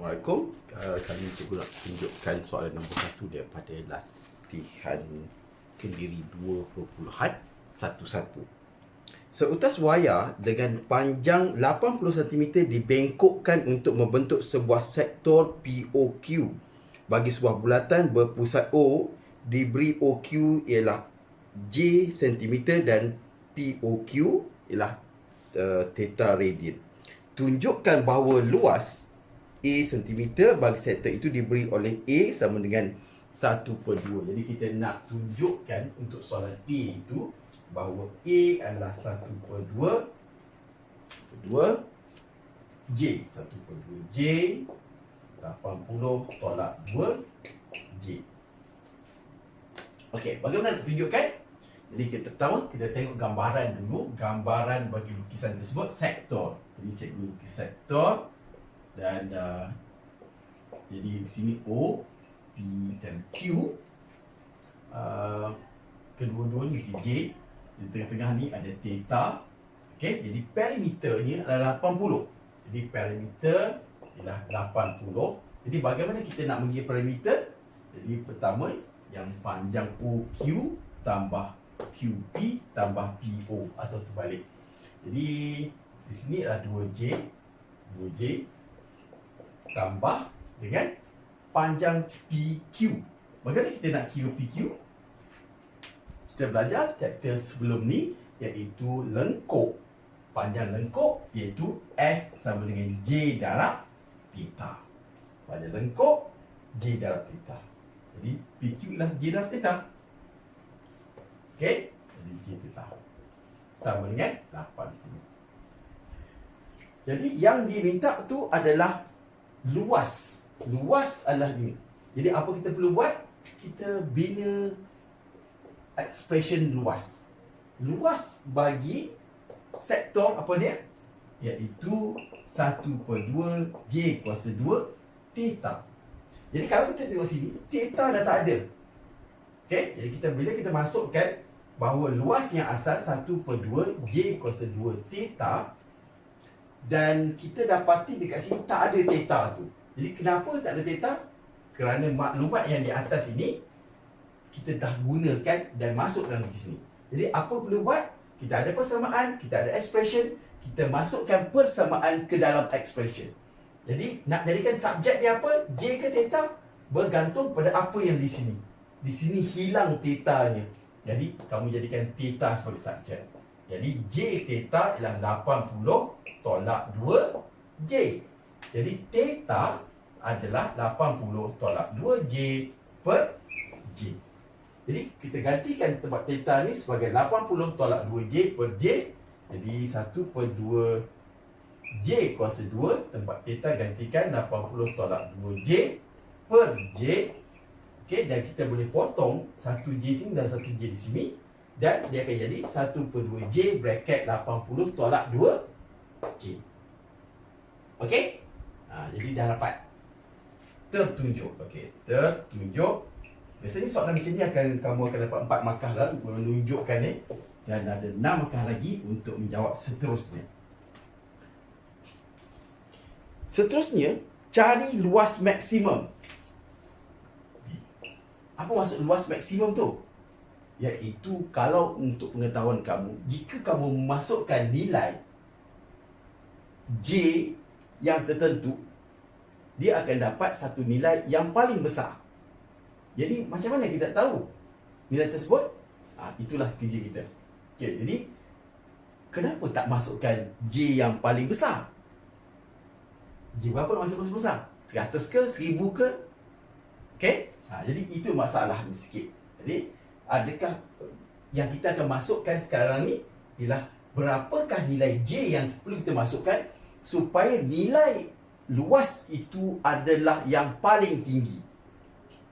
Assalamualaikum. Uh, ini cikgu nak tunjukkan soalan nombor satu daripada latihan kendiri 2.11. Seutas wayar dengan panjang 80 cm dibengkokkan untuk membentuk sebuah sektor POQ. Bagi sebuah bulatan berpusat O, diberi OQ ialah J cm dan POQ ialah uh, theta radian. Tunjukkan bahawa luas A cm bagi sektor itu diberi oleh A sama dengan 1 per 2. Jadi kita nak tunjukkan untuk soalan A itu bahawa A adalah 1 per 2 2 J 1 per 2 J 80 tolak 2 J Okey, bagaimana nak tunjukkan? Jadi kita pertama kita tengok gambaran dulu, gambaran bagi lukisan tersebut sektor. Jadi cikgu lukis sektor dan uh, jadi di sini O P dan Q. Uh, kedua-duanya mesti J. Di tengah-tengah ni ada theta. Okey jadi perimeternya adalah 80 jadi perimeter ialah 80 jadi bagaimana kita nak mengira perimeter? Jadi pertama yang panjang OQ tambah QP tambah PO atau terbalik. Jadi di sini adalah 2J 2J tambah dengan panjang PQ. Bagaimana kita nak kira PQ? Kita belajar chapter sebelum ni iaitu lengkuk. Panjang lengkuk iaitu S sama dengan J darab theta. Panjang lengkuk J darab theta. Jadi PQ lah J darab theta. Okey? Jadi J theta. Sama dengan 80. Jadi yang diminta tu adalah luas. Luas adalah ini. Jadi apa kita perlu buat? Kita bina expression luas. Luas bagi sektor apa dia? Iaitu 1 per 2 J kuasa 2 theta. Jadi kalau kita tengok sini, theta dah tak ada. Okay? Jadi kita bila kita masukkan bahawa luas yang asal 1 per 2 J kuasa 2 theta dan kita dapati dekat sini tak ada theta tu. Jadi kenapa tak ada theta? Kerana maklumat yang di atas ini kita dah gunakan dan masuk dalam di sini. Jadi apa perlu buat? Kita ada persamaan, kita ada expression, kita masukkan persamaan ke dalam expression. Jadi nak jadikan subjek dia apa? J ke theta? Bergantung pada apa yang di sini. Di sini hilang theta-nya. Jadi kamu jadikan theta sebagai subjek. Jadi J theta ialah 80 tolak 2 J. Jadi theta adalah 80 tolak 2 J per J. Jadi kita gantikan tempat theta ni sebagai 80 tolak 2 J per J. Jadi 1 per 2 J kuasa 2 tempat theta gantikan 80 tolak 2 J per J. Okey dan kita boleh potong 1 J sini dan 1 J di sini dan dia akan jadi 1 per 2 J bracket 80 tolak 2 J. Okey? Ha, jadi dah dapat tertunjuk. Okey, tertunjuk. Biasanya soalan macam ni akan kamu akan dapat 4 markah lah untuk menunjukkan ni dan ada 6 markah lagi untuk menjawab seterusnya. Seterusnya, cari luas maksimum. Apa maksud luas maksimum tu? Iaitu kalau untuk pengetahuan kamu Jika kamu memasukkan nilai J yang tertentu Dia akan dapat satu nilai yang paling besar Jadi macam mana kita tahu nilai tersebut? Ha, itulah kerja kita okay, Jadi Kenapa tak masukkan J yang paling besar? J berapa nak masuk paling besar? 100 ke? 1000 ke? Okay? Ha, jadi itu masalah ni sikit Jadi adakah yang kita akan masukkan sekarang ni ialah berapakah nilai J yang perlu kita masukkan supaya nilai luas itu adalah yang paling tinggi.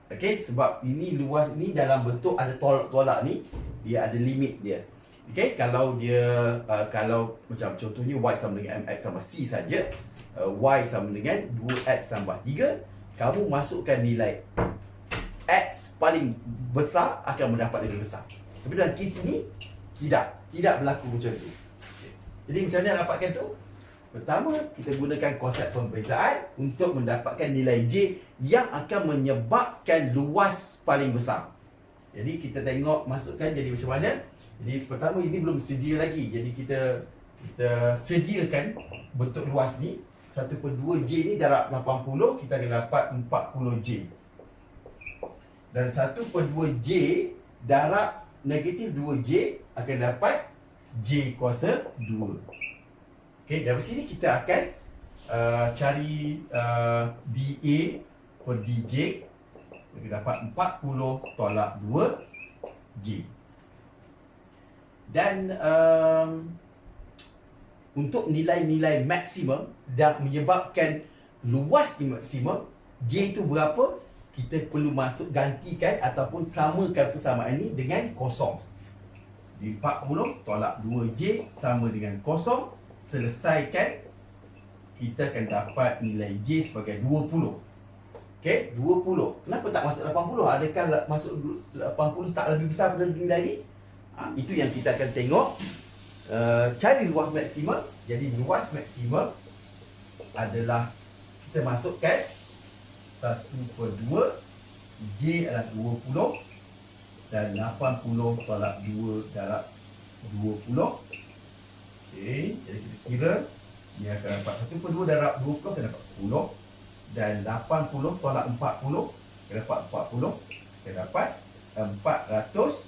Okey, sebab ini luas ni dalam bentuk ada tolak-tolak ni, dia ada limit dia. Okey, kalau dia uh, kalau macam contohnya y sama dengan mx tambah c saja, uh, y sama dengan 2x tambah 3, kamu masukkan nilai X paling besar akan mendapat lebih besar. Tapi dalam kes ini tidak tidak berlaku macam itu. Jadi macam mana dapatkan tu? Pertama, kita gunakan konsep pembezaan untuk mendapatkan nilai J yang akan menyebabkan luas paling besar. Jadi kita tengok masukkan jadi macam mana. Jadi pertama ini belum sedia lagi. Jadi kita kita sediakan bentuk luas ni 1/2 J ni darab 80 kita akan dapat 40 Dan 1/2 J darab negatif 2 J akan dapat J kuasa 2. Okay, dari sini kita akan uh, cari uh, DA per DJ Kita dapat 40 tolak 2 J. Dan um, untuk nilai-nilai maksimum dan menyebabkan luas di maksimum J itu berapa kita perlu masuk gantikan ataupun samakan persamaan ini dengan kosong. Di 40 tolak 2J sama dengan kosong. Selesaikan kita akan dapat nilai J sebagai 20 Okey, 20 Kenapa tak masuk 80? Adakah masuk 80 tak lebih besar pada nilai ni? Ha, itu yang kita akan tengok. Uh, Cari luas maksimum Jadi luas maksimum Adalah Kita masukkan 1 per 2 J adalah 20 Dan 80 tolak 2 darab 20 Okey, jadi kita kira Dia akan dapat 1 per 2 darab 20 Kita dapat 10 Dan 80 tolak 40 Kita dapat 40 Kita dapat 400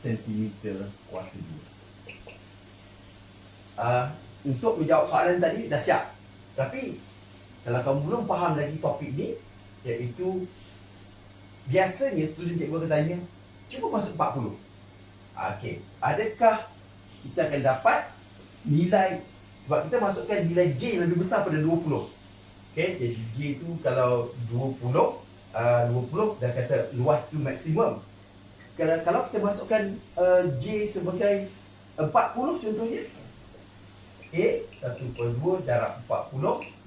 cm kuasa 2 uh, Untuk menjawab soalan tadi dah siap. Tapi Kalau kamu belum faham lagi topik ni Iaitu Biasanya student cikgu akan tanya Cuba masuk 40 Okey, adakah kita akan dapat nilai sebab kita masukkan nilai J lebih besar pada 20. Okey, jadi J tu kalau 20 uh, 20 dah kata luas tu maksimum. Kalau kalau kita masukkan uh, J sebagai 40 contohnya A 1 per 2 darab 40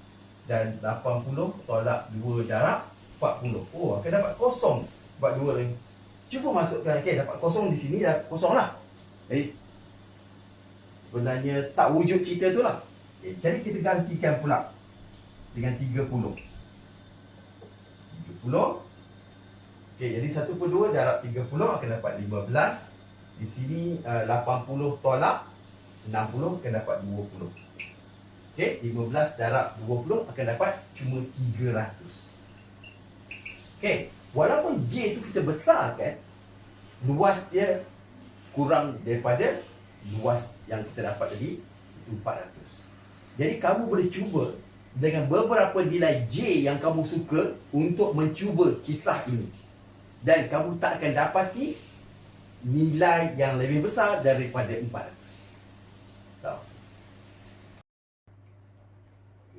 dan 80 tolak 2 darab 40. Oh, akan dapat kosong sebab 2 ni. Cuba masukkan okey dapat kosong di sini dah kosong lah. Jadi sebenarnya tak wujud cerita tu lah. Okay, jadi kita gantikan pula dengan 30. 30. Okay, jadi 1 per 2 darab 30 akan dapat 15. Di sini uh, 80 tolak 60 akan dapat 20. Okay, 15 darab 20 akan dapat cuma 300. Okay, walaupun J tu kita besarkan, luas dia kurang daripada luas yang kita dapat tadi itu 400. Jadi kamu boleh cuba dengan beberapa nilai J yang kamu suka untuk mencuba kisah ini. Dan kamu tak akan dapati nilai yang lebih besar daripada 400. So.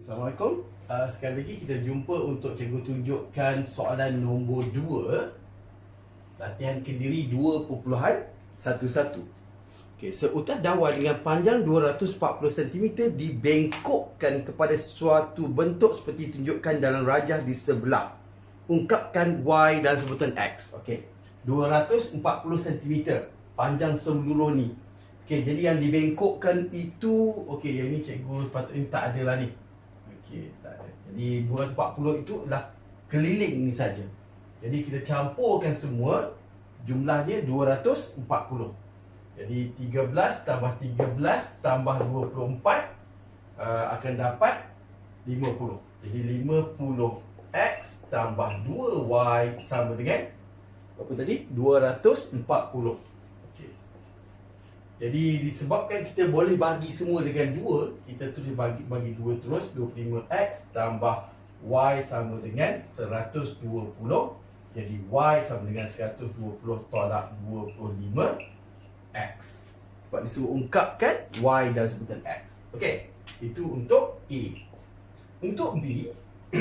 Assalamualaikum. Uh, sekali lagi kita jumpa untuk cikgu tunjukkan soalan nombor 2. Latihan kediri 2.11. Okay, seutas dawa dengan panjang 240 cm dibengkokkan kepada suatu bentuk seperti tunjukkan dalam rajah di sebelah. Ungkapkan Y dan sebutan X. Okey. 240 cm panjang seluruh ni. Okey, jadi yang dibengkokkan itu okey, yang ni cikgu patutnya tak ada lah ni. Okey, tak ada. Jadi 240 itu adalah keliling ni saja. Jadi kita campurkan semua jumlahnya 240. Jadi 13 tambah 13 tambah 24 uh, akan dapat 50. Jadi 50x tambah 2y sama dengan apa tadi? 240. Jadi disebabkan kita boleh bagi semua dengan 2, kita tu dibagi bagi 2 terus 25x tambah y sama dengan 120. Jadi y sama dengan 120 tolak 25 X. Sebab disuruh ungkapkan Y dalam sebutan X. Okey Itu untuk A. Untuk B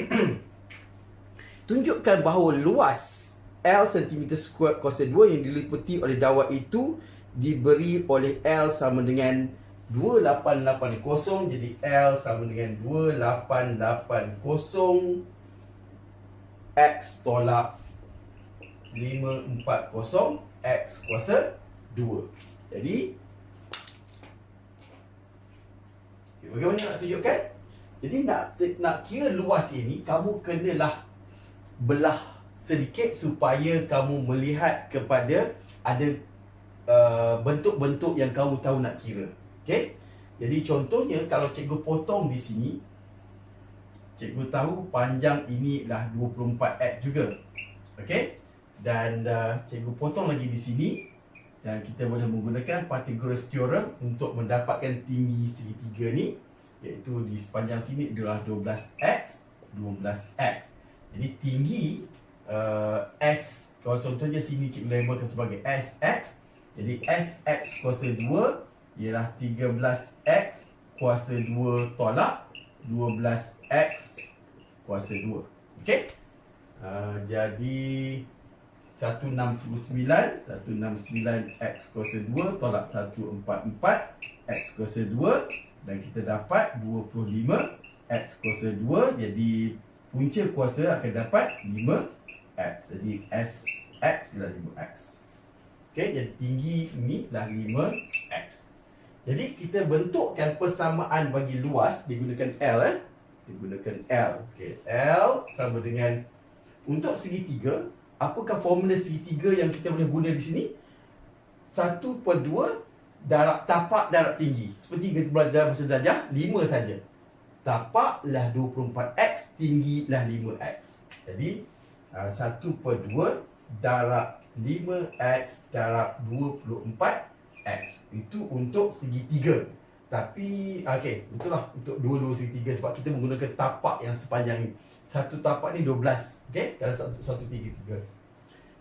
Tunjukkan bahawa luas L cm square kuasa 2 yang diliputi oleh dawa itu Diberi oleh L sama dengan 2880 Jadi L sama dengan 2880 X tolak 540 X kuasa 2 Jadi Bagaimana nak tunjukkan? Jadi nak nak kira luas ini kamu kenalah belah sedikit supaya kamu melihat kepada ada uh, bentuk-bentuk yang kamu tahu nak kira. Okey? Jadi contohnya kalau cikgu potong di sini cikgu tahu panjang ini adalah 24x juga. Okey? Dan uh, cikgu potong lagi di sini dan kita boleh menggunakan Pythagoras theorem untuk mendapatkan tinggi segitiga ni iaitu di sepanjang sini adalah 12x 12x jadi tinggi uh, s kalau contohnya sini cikgu labelkan sebagai sx jadi sx kuasa 2 ialah 13x kuasa 2 tolak 12x kuasa 2 okey? Uh, jadi 169 169 x kuasa 2 tolak 144 x kuasa 2 dan kita dapat 25 x kuasa 2 jadi punca kuasa akan dapat 5 x. Jadi s x ialah 5 x okey jadi tinggi ini adalah 5 x jadi kita bentukkan persamaan bagi luas digunakan L eh digunakan L okey L sama dengan untuk segitiga apakah formula segitiga yang kita boleh guna di sini? 1 per 2 darab tapak darab tinggi. Seperti kita belajar masa jajah, 5 saja. Tapak lah 24x, tinggi lah 5x. Jadi, 1 uh, per 2 darab 5x darab 24x. Itu untuk segitiga. Tapi, okey, itulah untuk dua-dua segitiga sebab kita menggunakan tapak yang sepanjang ini. Satu tapak ni 12 Okay Kalau satu, satu tiga tiga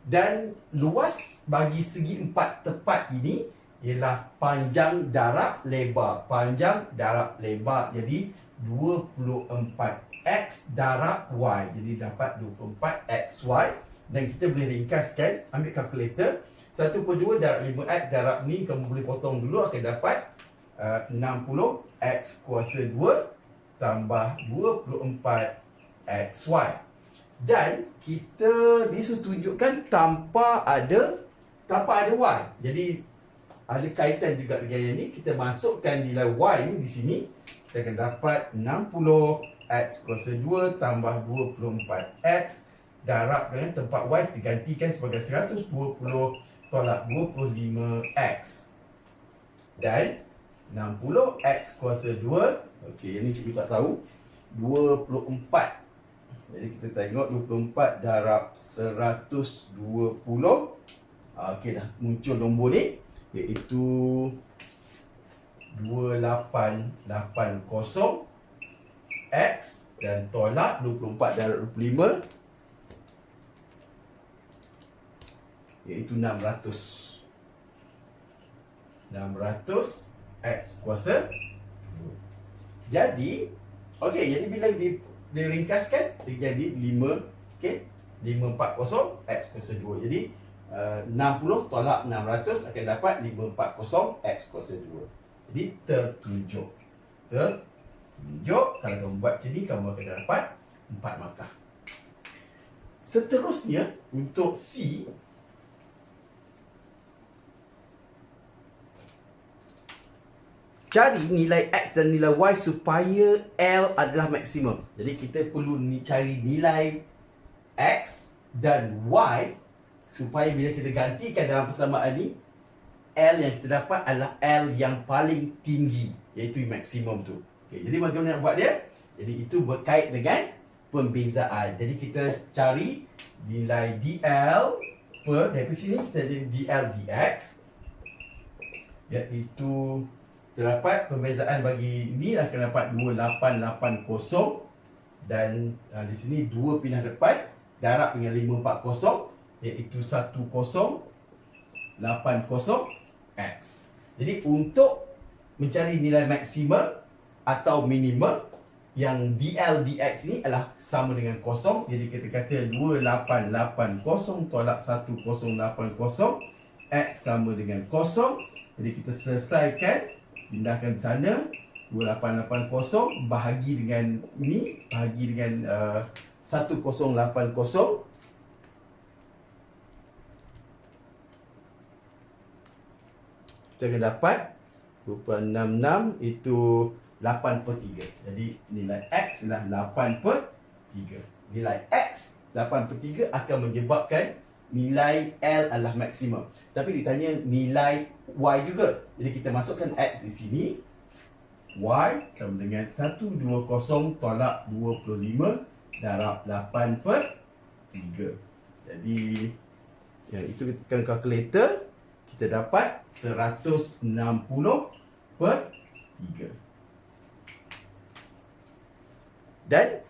Dan Luas Bagi segi empat tepat ini Ialah Panjang darab lebar Panjang darab lebar Jadi 24X darab Y Jadi dapat 24XY Dan kita boleh ringkaskan Ambil kalkulator 1 per 2 darab 5X darab ni Kamu boleh potong dulu Akan dapat uh, 60X kuasa 2 Tambah 24 X, Y. Dan kita disuruh tunjukkan tanpa ada tanpa ada Y. Jadi ada kaitan juga dengan yang ni. Kita masukkan nilai Y ni di sini Kita akan dapat 60 X kuasa 2 tambah 24 X Darab dengan tempat Y kita gantikan sebagai 120 tolak 25 X. Dan 60 X kuasa 2 Okey, yang ni cikgu tak tahu. 24 jadi kita tengok 24 darab 120 ah, Okey dah muncul nombor ni Iaitu 2880 X dan tolak 24 darab 25 Iaitu 600 600 X kuasa Jadi Okey jadi bila di diringkaskan dia jadi 5 okey 540 x kuasa 2 jadi uh, 60 tolak 600 akan dapat 540 x kuasa 2 jadi tertunjuk tertunjuk kalau kamu buat macam ni kamu akan dapat 4 markah. Seterusnya untuk C cari nilai X dan nilai Y supaya L adalah maksimum. Jadi kita perlu ni cari nilai X dan Y supaya bila kita gantikan dalam persamaan ni L yang kita dapat adalah L yang paling tinggi iaitu maksimum tu. Okay, jadi bagaimana nak buat dia? Jadi itu berkait dengan pembezaan. Jadi kita cari nilai DL per dari sini kita jadi DL dx iaitu terdapat pembezaan bagi ni akan dapat 2880 dan uh, di sini dua pindah depan darab dengan 540 iaitu 1080x. Jadi untuk mencari nilai maksimum atau minimum yang DL dx ni adalah sama dengan kosong jadi kita kata 2880 tolak 1080 x sama dengan kosong jadi kita selesaikan pindahkan sana. 2880 bahagi dengan ni bahagi dengan uh, 1080 kita akan dapat 2.66 itu 8 per 3. Jadi nilai X adalah 8 per 3. Nilai X 8 per 3 akan menyebabkan nilai L adalah maksimum. Tapi ditanya nilai Y juga. Jadi kita masukkan X di sini. Y sama dengan 120 tolak 25 darab 8 per 3. Jadi ya, itu kita tekan kalkulator. Kita dapat 160 per 3. Dan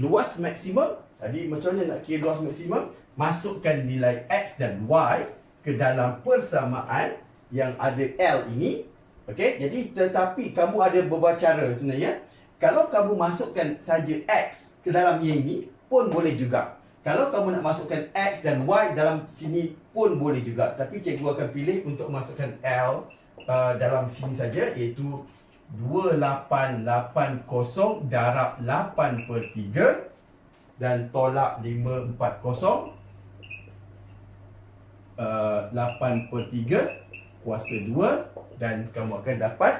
luas maksimum Jadi macam mana nak kira luas maksimum Masukkan nilai X dan Y Ke dalam persamaan Yang ada L ini. Okey, jadi tetapi kamu ada beberapa cara sebenarnya. Kalau kamu masukkan saja X ke dalam yang ini Pun boleh juga. Kalau kamu nak masukkan X dan Y dalam sini pun boleh juga. Tapi cikgu akan pilih untuk masukkan L uh, dalam sini saja Iaitu 2880 darab 8 per 3 dan tolak 540 uh, 8 per 3 kuasa 2 dan kamu akan dapat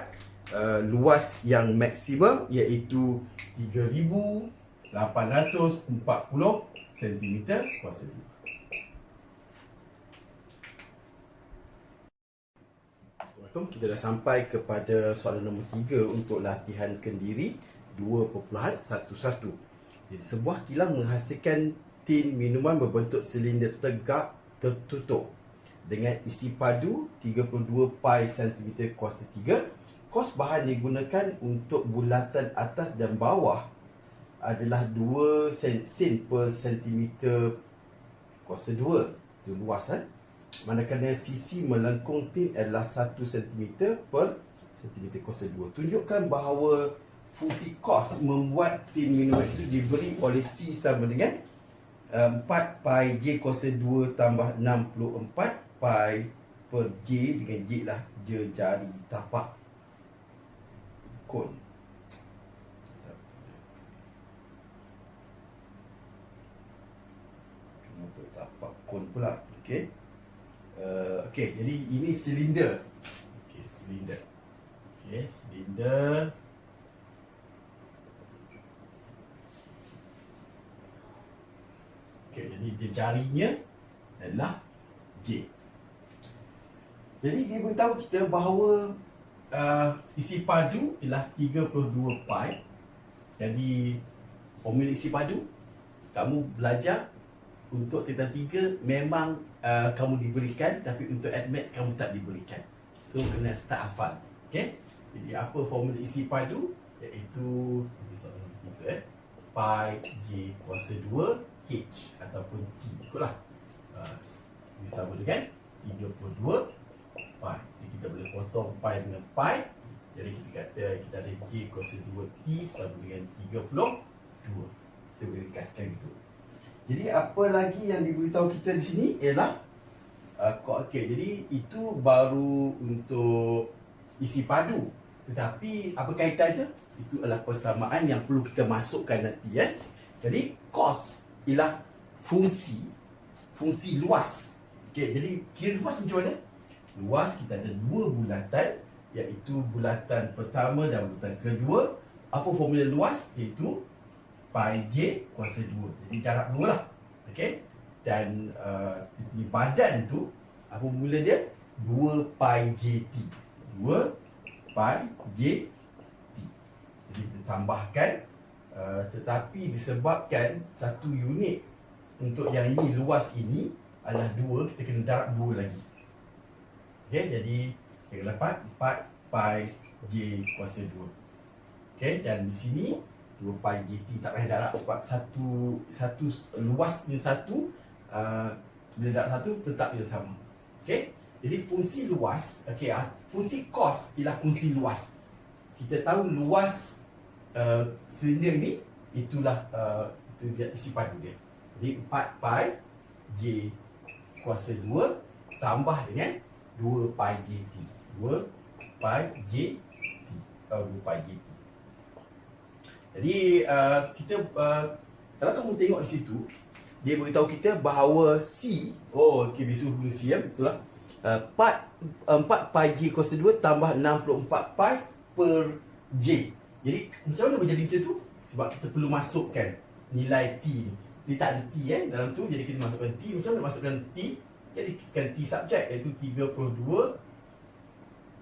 uh, luas yang maksimum iaitu 3840 cm kuasa 2 Assalamualaikum. Kita dah sampai kepada soalan nombor 3 untuk latihan kendiri 2.11. Jadi sebuah kilang menghasilkan tin minuman berbentuk silinder tegak tertutup dengan isi padu 32 pi cm kuasa 3. Kos bahan digunakan untuk bulatan atas dan bawah adalah 2 sen per cm kuasa 2. Itu luas kan? manakala sisi melengkung tin adalah 1 cm per cm kuasa 2. Tunjukkan bahawa fungsi cos membuat tin minuman itu diberi oleh C sama dengan 4 uh, pi J kuasa 2 tambah 64 pi per J dengan J lah jari tapak kon. Kenapa tapak kon pula? Okay. Uh, okey, jadi ini silinder. Okey, silinder. Okey, silinder. Okey, jadi dia jarinya adalah J. Jadi dia beritahu kita bahawa uh, isi padu ialah 32 pi. Jadi formula isi padu kamu belajar untuk teta tiga memang uh, kamu diberikan tapi untuk admit kamu tak diberikan. So kena start hafal. Okay? Jadi apa formula isi padu? Iaitu eh. Pi J kuasa 2 H ataupun T. Ikutlah. Uh, sama dengan 32 pi. Jadi kita boleh potong pi dengan pi. Jadi kita kata kita ada J kuasa 2 T sama dengan 32. Kita boleh ringkaskan itu. Jadi apa lagi yang diberitahu kita di sini ialah uh, okey jadi itu baru untuk isi padu. Tetapi apa kaitan dia? Itu adalah persamaan yang perlu kita masukkan nanti ya. Jadi cos ialah fungsi fungsi luas. Okey jadi kira luas macam mana? Luas kita ada dua bulatan iaitu bulatan pertama dan bulatan kedua. Apa formula luas? Iaitu pi j kuasa 2. Jadi jarak 2 lah. Okey. Dan uh, di badan tu apa mula dia? 2 pi j t. 2 pi j t. Jadi kita tambahkan uh, tetapi disebabkan satu unit untuk yang ini luas ini adalah 2 kita kena darab 2 lagi. Okey, jadi kita dapat 4 pi j kuasa 2. Okey, dan di sini 2 pi GT tak payah darab sebab satu satu luasnya satu uh, bila darab satu tetap dia sama. Okey. Jadi fungsi luas, okey ah, fungsi cos ialah fungsi luas. Kita tahu luas uh, silinder ni itulah uh, itu dia isi padu dia. Jadi 4 pi J kuasa 2 tambah dengan 2 pi JT. 2 pi JT. Atau 2 pi JT. Jadi uh, kita uh, kalau kamu tengok di situ dia beritahu kita bahawa C oh okey bisu huruf C ya betul lah. Uh, 4 4 pi J kuasa 2 tambah 64 pi per J. Jadi macam mana menjadi macam tu? Sebab kita perlu masukkan nilai T ni. Dia tak ada T eh dalam tu. Jadi kita masukkan T. Macam mana masukkan T? Jadi tekan T subjek iaitu 32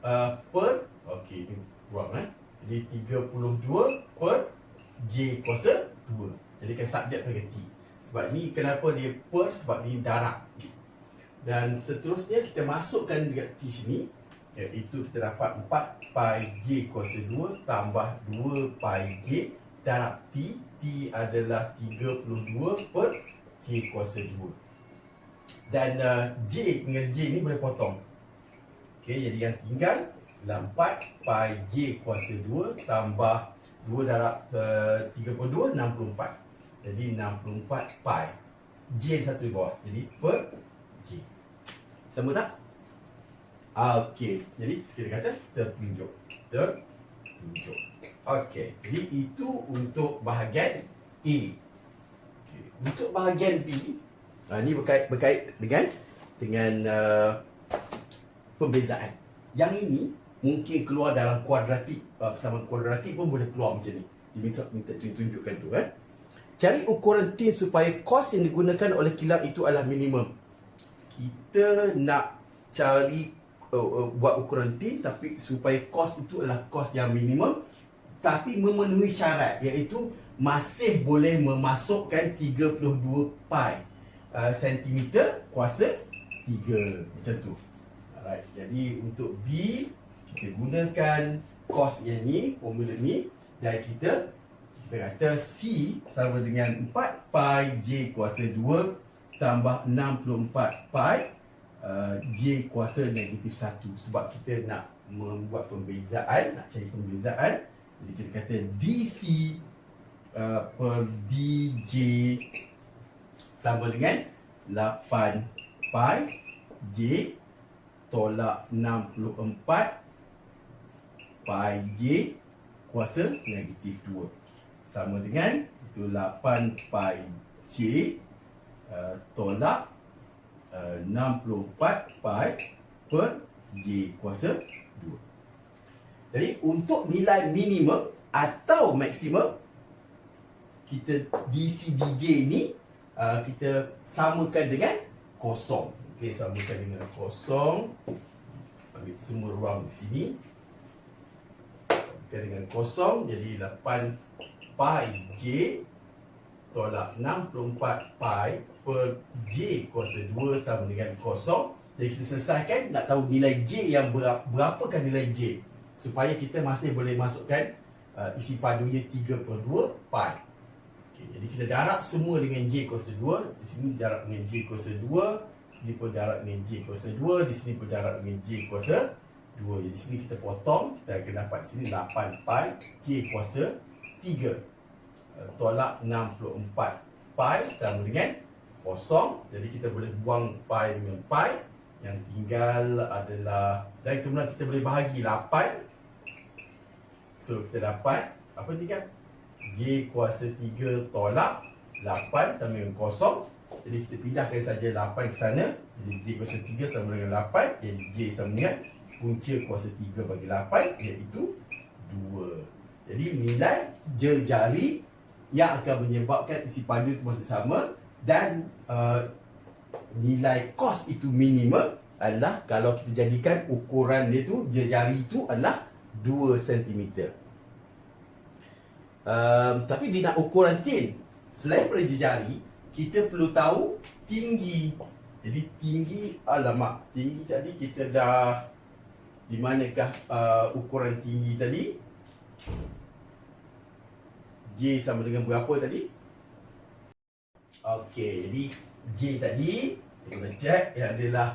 uh, per okey ni kurang eh. Jadi 32 per J kuasa 2. Jadi kan subjek pakai T. Sebab ni kenapa dia per sebab ni darab. Dan seterusnya kita masukkan dekat T sini iaitu kita dapat 4 pi J kuasa 2 tambah 2 pi J darab T. T adalah 32 per J kuasa 2 dan uh, J dengan J ni boleh potong. Ok jadi yang tinggal adalah 4 pi J kuasa 2 tambah 2 darab uh, 32 64 jadi 64 pi J satu di bawah. Jadi per J. Sama tak? Okey, jadi kita kata tertunjuk. Tertunjuk. Okey, jadi itu untuk bahagian A. Okay. Untuk bahagian B, uh, ni berkait berkait dengan dengan uh, pembezaan. Yang ini mungkin keluar dalam kuadratik, uh, persamaan kuadratik pun boleh keluar macam ni. Diminta minta tunjukkan tu eh. Cari ukuran tin supaya kos yang digunakan oleh kilang itu adalah minimum. Kita nak cari uh, uh, buat ukuran tin tapi supaya kos itu adalah kos yang minimum tapi memenuhi syarat iaitu masih boleh memasukkan 32 pi uh, sentimeter kuasa 3 macam tu. Alright. Jadi untuk B kita gunakan kos yang ni, formula ni dan kita kita kata C sama dengan 4 pi J kuasa 2 tambah 64 pi uh, J kuasa negatif 1 sebab kita nak membuat pembezaan nak cari pembezaan. Jadi kita kata DC uh, per DJ sama dengan 8 pi J tolak 64 pi J kuasa negatif 2 sama dengan itu 8 pi J uh, tolak 64 pi per J kuasa 2. Jadi untuk nilai minimum atau maksimum kita DC DJ ni uh, kita samakan dengan kosong. Okey, samakan dengan kosong. Ambil semua ruang di sini. Samakan dengan kosong jadi 8 pi J tolak 64 pi per J kuasa 2 sama dengan kosong. Jadi kita selesaikan nak tahu nilai J yang berapa, berapakah nilai J. Supaya kita masih boleh masukkan uh, isi padunya 3 per 2 pi. Okay, jadi kita darab semua dengan J kuasa 2. Di sini darab dengan J kuasa 2. Di sini pun darab dengan J kuasa 2. Di sini pun darab dengan J kuasa 2. Jadi di sini kita potong. Kita akan dapat sini 8 pi J kuasa 3 tolak 64 pi sama dengan kosong. Jadi kita boleh buang pi dengan pi. Yang tinggal adalah dan kemudian kita boleh bahagi 8. So kita dapat apa tinggal? J kuasa 3 tolak 8 sama dengan kosong. Jadi kita pindahkan saja 8 ke sana. Jadi J kuasa 3 sama dengan 8. Jadi J sama dengan punca kuasa 3 bagi 8 iaitu 2. Jadi nilai jari yang akan menyebabkan isi pandu itu masih sama dan uh, nilai kos itu minimum adalah kalau kita jadikan ukuran dia tu jari itu adalah 2 cm. Um, tapi dia nak ukuran tin. Selain daripada jari, kita perlu tahu tinggi. Jadi tinggi alamak, tinggi tadi kita dah di manakah uh, ukuran tinggi tadi? J sama dengan berapa tadi? Okey, jadi J tadi Kita kena check yang adalah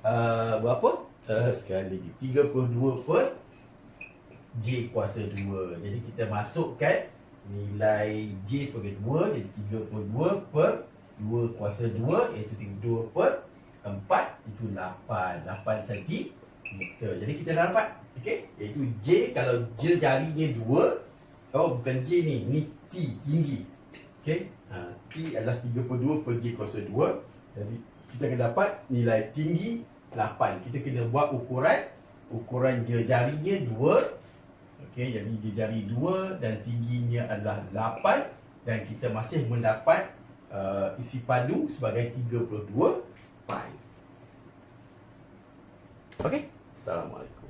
uh, Berapa? Uh, sekali lagi 32 per J kuasa 2 Jadi kita masukkan Nilai J sebagai 2 Jadi 32 per 2 kuasa 2 Iaitu 32 per 4 Itu 8 8 cm Jadi kita dah dapat okay? Iaitu J kalau J jarinya 2 Oh bukan J ni, ni T tinggi. Okey. Ha, T adalah 32 per J kuasa 2. Jadi kita akan dapat nilai tinggi 8. Kita kena buat ukuran ukuran jarinya 2. Okey, jadi dia jari 2 dan tingginya adalah 8 dan kita masih mendapat uh, isi padu sebagai 32 pi. Okey, Assalamualaikum.